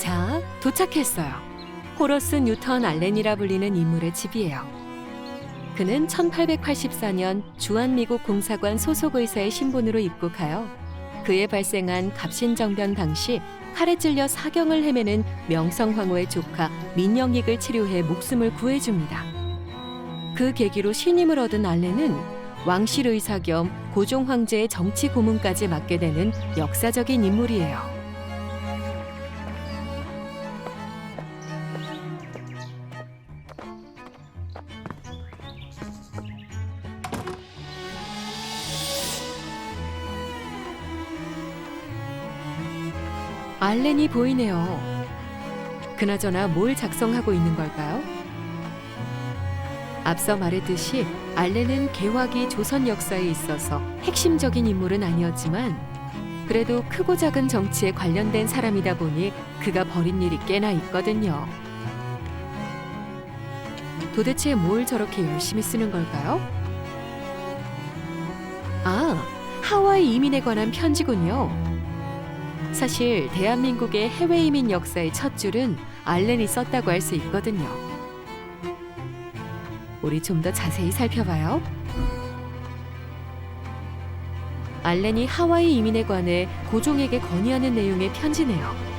자, 도착했어요. 호러스 뉴턴 알렌이라 불리는 인물의 집이에요. 그는 1884년 주한미국 공사관 소속 의사의 신분으로 입국하여 그에 발생한 갑신정변 당시 칼에 찔려 사경을 헤매는 명성황후의 조카 민영익을 치료해 목숨을 구해줍니다. 그 계기로 신임을 얻은 알렌은 왕실 의사 겸 고종 황제의 정치 고문까지 맡게 되는 역사적인 인물이에요. 알렌이 보이네요. 그나저나 뭘 작성하고 있는 걸까요? 앞서 말했듯이 알렌은 개화기 조선 역사에 있어서 핵심적인 인물은 아니었지만 그래도 크고 작은 정치에 관련된 사람이다 보니 그가 벌인 일이 꽤나 있거든요. 도대체 뭘 저렇게 열심히 쓰는 걸까요? 아, 하와이 이민에 관한 편지군요. 사실 대한민국의 해외 이민 역사의 첫 줄은 알렌이 썼다고 할 수 있거든요. 우리 좀 더 자세히 살펴봐요. 알렌이 하와이 이민에 관해 고종에게 건의하는 내용의 편지네요.